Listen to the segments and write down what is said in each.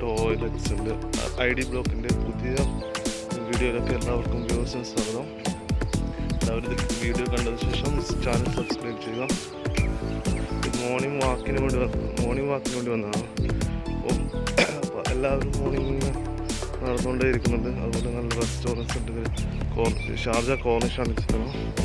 Toilets ഉണ്ട് I D ബ്ലോക്കിന്റെ പുതിയ വീഡിയോയിലൊക്കെ എല്ലാവർക്കും വ്യൂവേഴ്സിന് സ്വാഗതം. എല്ലാവരും വീഡിയോ കണ്ടതിന് ശേഷം ചാനൽ സബ്സ്ക്രൈബ് ചെയ്യുക. മോർണിംഗ് വാക്കിന് വേണ്ടി മോർണിംഗ് വാക്കിന് വേണ്ടി വന്നതാണ്. അപ്പോൾ എല്ലാവരും മോർണിംഗ് നടന്നുകൊണ്ടേ ഇരിക്കുന്നുണ്ട് അതുപോലെ നല്ല റെസ്റ്റോറന്റ്സ് ഉണ്ട്. കോർ- ഷാർജ കോർണിഷാണ് സ്ഥലം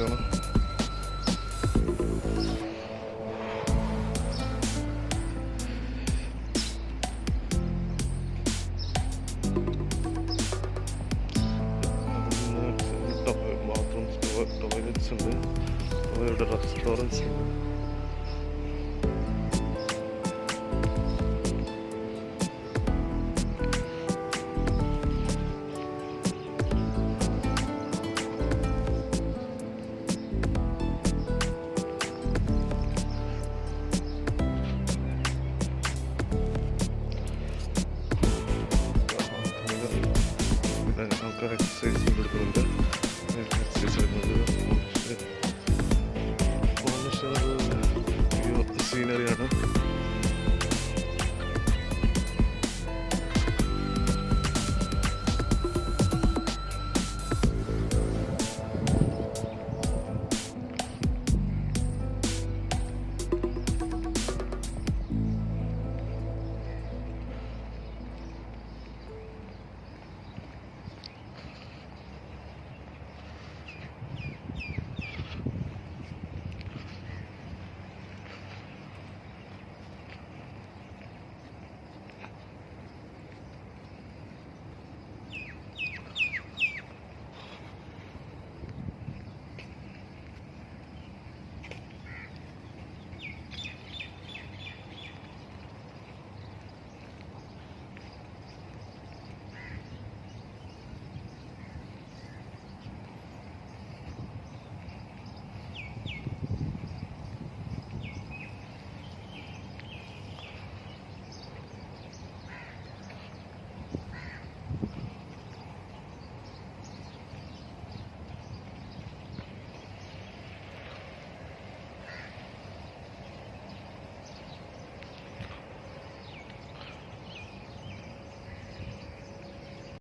bakalım. Doppel-Mountains, Doppel-Mountains, Doppel-Mountains, Doppel-Mountains, Doppel-Mountains, എക്സസൈസും കൊടുക്കുന്നുണ്ട്.